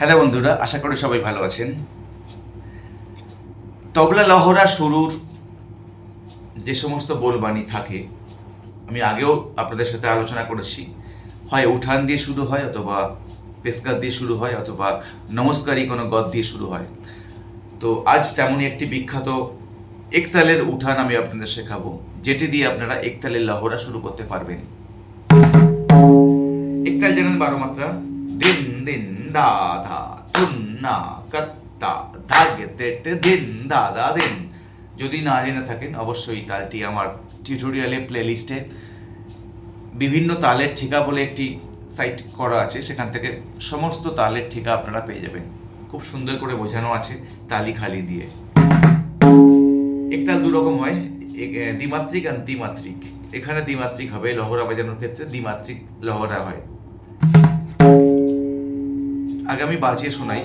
Hello বন্ধুরা, আশা করি সবাই ভালো আছেন। তবলা লহরা শুরুর যে সমস্ত বোলবাণী থাকে, আমি আগেও আপনাদের সাথে আলোচনা করেছি। হয় উঠান দিয়ে শুরু হয় অথবা পেস্কার দিয়ে শুরু হয় অথবা নমস্কারী কোনো গদ দিয়ে শুরু হয়। তো আজ তেমনই একটি বিখ্যাত একতালের উঠান আমি আপনাদের শেখাবো, যেটি দিয়ে আপনারা একতালের লহরা শুরু করতে পারবেন। একতাল জানেন বারো মাত্রা? দিন দিন দা ধা তুন না কত্তা ধাগে তেটে দিন দা দা দিন যদি না জেনে থাকেন, অবশ্যই তালটি আমার টিউটোরিয়ালে প্লেলিস্টে বিভিন্ন তালের ঠিকা বলে একটি সাইট করা আছে, সেখান থেকে সমস্ত তালের ঠিকা আপনারা পেয়ে যাবেন। খুব সুন্দর করে বোঝানো আছে তালি খালি দিয়ে। একতাল দু রকম হয় দ্বিমাত্রিক আর দ্বিমাত্রিক এখানে দ্বিমাত্রিক হবে, লহরা বাজানোর ক্ষেত্রে দ্বিমাত্রিক লহরা হয়। আগে আমি বাজিয়ে শোনাই।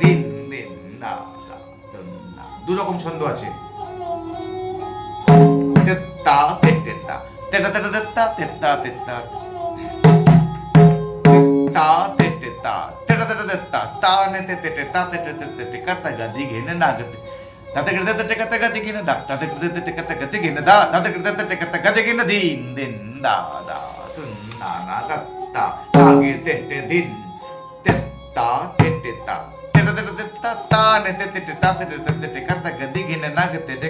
দিন দিন ছন্দ আছে কত কত দা কত দা কত দিন দিন দা দা না না গত্তা তাগে তে তে দিন তে তা তে। তে তা তে তে তে তে তা তা নে তে তে তে তা তে তে তে তে কত না গতে তে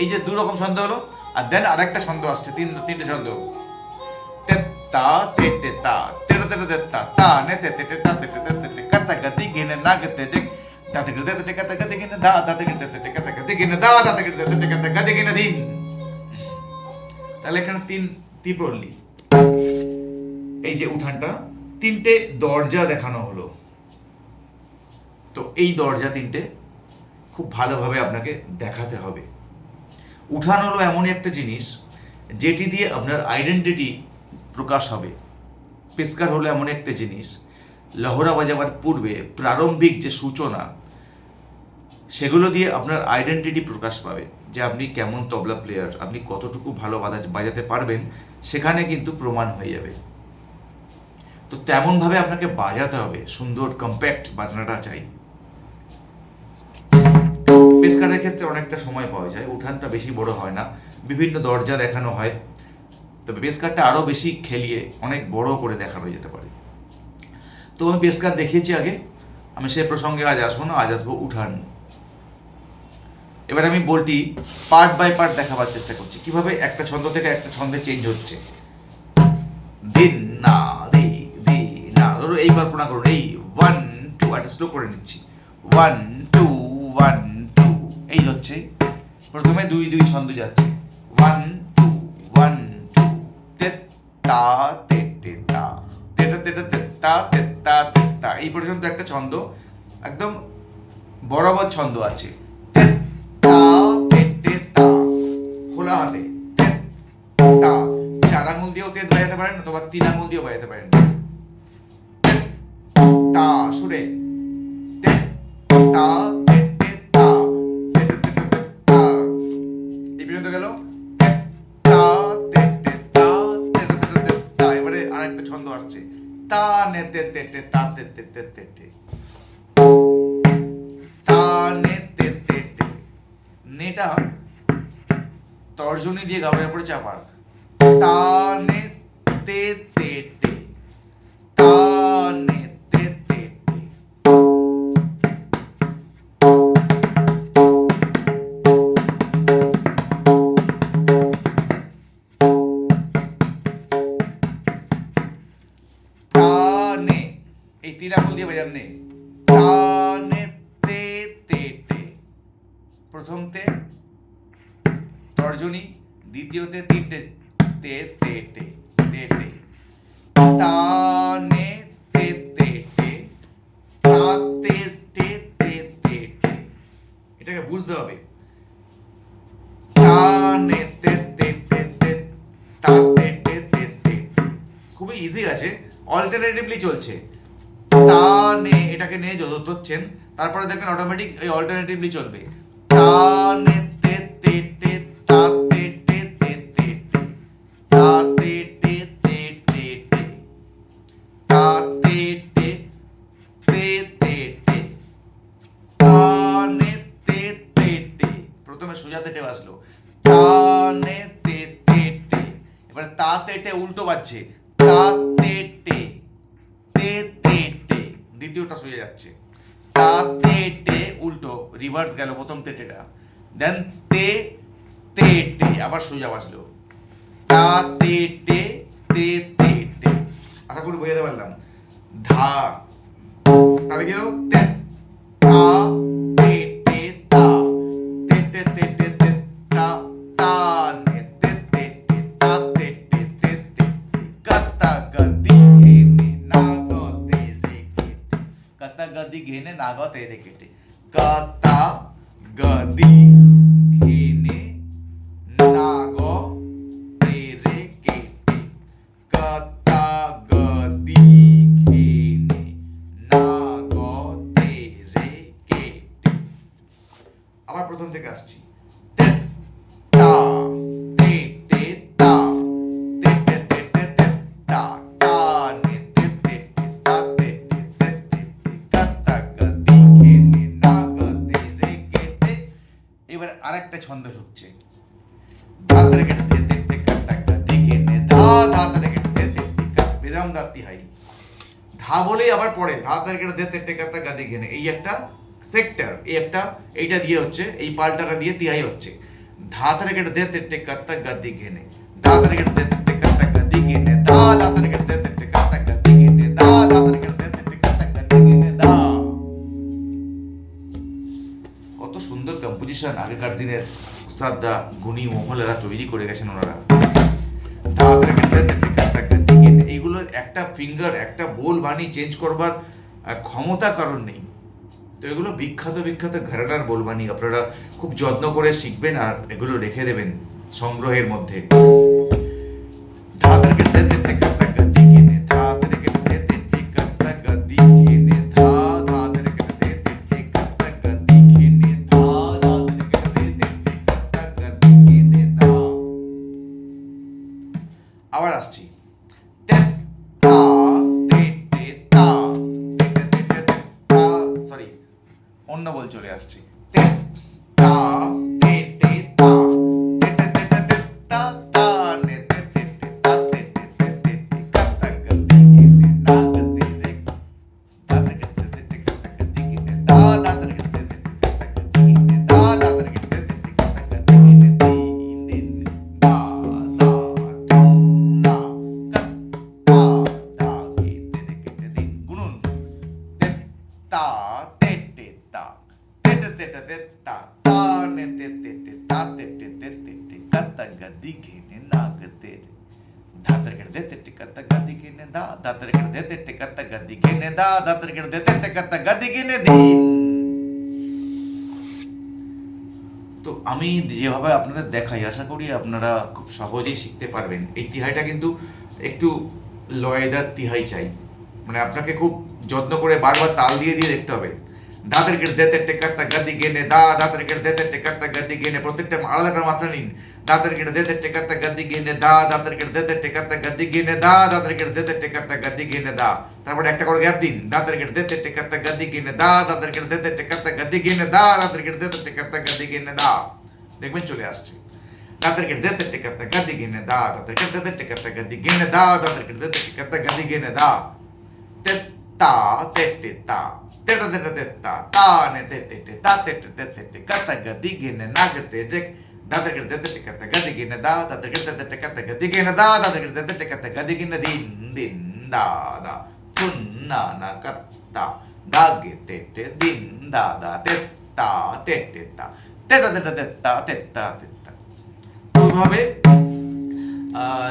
এই যে দু রকম ছন্দ হলো, আর দেন আরেকটা ছন্দ আসছে, তিন, তিনটে ছন্দ। তা, তে তে তা, তে নে, তে তে তে তা তে তে তে তে কত না গতে তে তাতে দিন। তাহলে এখানে তিন এই যে উঠানটা, তিনটে দরজা দেখানো হলো। তো এই দরজা তিনটে খুব ভালোভাবে আপনাকে দেখাতে হবে। উঠান হলো এমনই একটা জিনিস, যেটি দিয়ে আপনার আইডেন্টিটি প্রকাশ হবে। পেস্কার হলো এমন একটা জিনিস, লহরা বাজাবার পূর্বে প্রারম্ভিক যে সূচনা, সেগুলো দিয়ে আপনার আইডেন্টিটি প্রকাশ পাবে যে আপনি কেমন তবলা প্লেয়ার আপনি কতটুকু ভালো বাজা- বাজাতে পারবেন, সেখানে কিন্তু প্রমাণ হয়ে যাবে। তো তেমনভাবে আপনাকে বাজাতে হবে, সুন্দর কম্প্যাক্ট বাজনাটা চাই। পেস্কারের ক্ষেত্রে অনেকটা সময় পাওয়া যায়, উঠানটা বেশি বড় হয় না, বিভিন্ন দরজা দেখানো হয়, তবে পেস্কারটা আরও বেশি খেলিয়ে অনেক বড় করে দেখানো যেতে পারে। তো আমি পেস্কার দেখিয়েছি আগে, আমি সে প্রসঙ্গে আজ আসব না, আজ আসব উঠান। এবার আমি বলটি পার্ট বাই পার্ট দেখাবার চেষ্টা করছি, কীভাবে একটা ছন্দ থেকে একটা ছন্দে চেঞ্জ হচ্ছে। দিন না, দি দি, না, ধরো এই কল্পনা করুন এই ওয়ান টু একটা স্লো করে নিচ্ছি। ওয়ান টু ওয়ান টু এই হচ্ছে। প্রথমে দুই দুই ছন্দ যাচ্ছে। ওয়ান টু ওয়ান টু তে তা তে। তে তা তেটা তেটা তে তা তে তা তে তা এই পর্যন্ত একটা ছন্দ। একদম বরাবর ছন্দ আছে। তে তা তে। তে তা খোলা হাতে। তে তা চার আঙুল দিয়েও তেত বাজাতে পারেন অথবা তিন আঙুল দিয়েও বাজাতে পারেন। তে, সুরে। তে, তা নে তে তে টে তা তে তে তে তে টে তা নে তে তে টে নেটা তর্জনী দিয়ে গাবের উপরে চাপার তা নে তে তে অল্টারনেটিভলি চলছে তা নে এটাকে নিয়ে যত ধরছেন তারপরে দেখবেন অটোমেটিক এই অল্টারনেটিভলি চলবে তা নে তে তে টে তা তে টে তে তে টে তা তে টে তে টে টে তা তে টে তে তে টে তা নে তে তে টে প্রথমে সোজা তেটে বাজলো তা নে তে তে টে এবার তা তে টে উল্টো বাজছে তা তে তে তে টে দ্বিতীয়টা সোজা যাচ্ছে। তা, তে টে উল্টো রিভার্স গেল প্রথম তেটেটা দেন তে তে টে আবার সোজা বাসলো তা, তে টে তে তে টে আশা করি বোঝাতে পারলাম। ধা। তাহলে কি হলো? ঘেনে না ছন্দ ঢুকছে। ধাতরে কেটে দেখতে কাটটা দেখে নে, ধা ধাতরে কেটে দেখতে কাট তে কা বিরাম দাতি হাই। ধা বলেই আবার পড়ে কেটে দে কাটটা গা দেখে নে। এই একটা সেক্টর, এই একটা, এইটা দিয়ে হচ্ছে, এই পাল্টাটা দিয়ে তিহাই হচ্ছে। ধা তার কেটে দেখতে তেটে কাতা গাদি ঘেনে ধা তার কেটে কম্পোজিশন আগেকার দিনের উস্তাদা গুণী মহলেরা তৈরি করে গেছেন ওনারা। এইগুলোর একটা ফিঙ্গার একটা বোল বাণী চেঞ্জ করবার ক্ষমতা কারণ নেই তো এগুলো বিখ্যাত বিখ্যাত ঘরানার বোলবাণী আপনারা খুব যত্ন করে শিখবেন আর এগুলো রেখে দেবেন সংগ্রহের মধ্যে চলে আসছে। কাতা গদি ঘেনে দিন তো আমি যেভাবে আপনাদের দেখাই আশা করি আপনারা খুব সহজেই শিখতে পারবেন এই তিহাইটা কিন্তু একটু লয়েদার তিহাই চাই। মানে আপনাকে খুব যত্ন করে বারবার তাল দিয়ে দিয়ে দেখতে হবে। দাঁতের কেটে দেতে টেকাত্তা গাদি গেনে দা দাঁতের কেটে দেতে টেকাত্তা গাদি গেনে প্রত্যেকটা আলাদা করে মাত্রা নিন। দাঁতের কেটে দেতে টেকাত্তা গাদি গেনে দা দাঁতের কেটে দেতে টেকাত্তা গাদি গেনে দা দাঁতের কেটে দেতে টেকাত্তা গাদি গেনে দা তারপরে একটা করে গ্যাপ দিন দাঁতের কেটে দেতে টেকাত্তা গাদি গেনে দা দাঁতের কেটে দেতে টেকাত্তা গাদি গেনে দা দাঁতের কেটে দেতে টেকাত্তা গাদি গেনে দা দেখবেন চলে আসছে দাঁতের কেটে দেতে টেকাত্তা গাদি গেনে দা দাঁতের কেটে দেতে টেকাত্তা গাদি গেনে দা দাঁতের কেটে দেতে টেকাত্তা গাদি গেনে দা te ta te te ta te ta te ta te ta ta ne te te te ta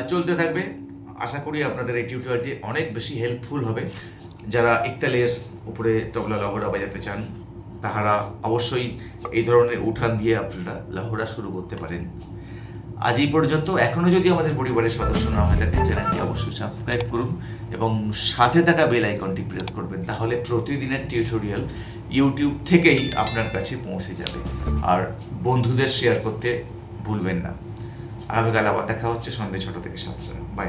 চলতে থাকবে আশা করি আপনাদের এই টিউটোরিয়ালটি অনেক বেশি হেল্পফুল হবে যারা ইকতালের উপরে তবলা লহরা বাজাতে চান তাহারা অবশ্যই এই ধরনের উঠান দিয়ে আপনারা লহরা শুরু করতে পারেন। আজ এই পর্যন্ত। এখনও যদি আমাদের পরিবারের সদস্য না হয়ে থাকেন, চ্যানেলটি অবশ্যই সাবস্ক্রাইব করুন এবং সাথে থাকা বেল আইকনটি প্রেস করবেন, তাহলে প্রতিদিনের টিউটোরিয়াল ইউটিউব থেকেই আপনার কাছে পৌঁছে যাবে। আর বন্ধুদের শেয়ার করতে ভুলবেন না। আগামীকাল আবার দেখা হচ্ছে সন্ধ্যে ছটা থেকে সাতটা। বাই।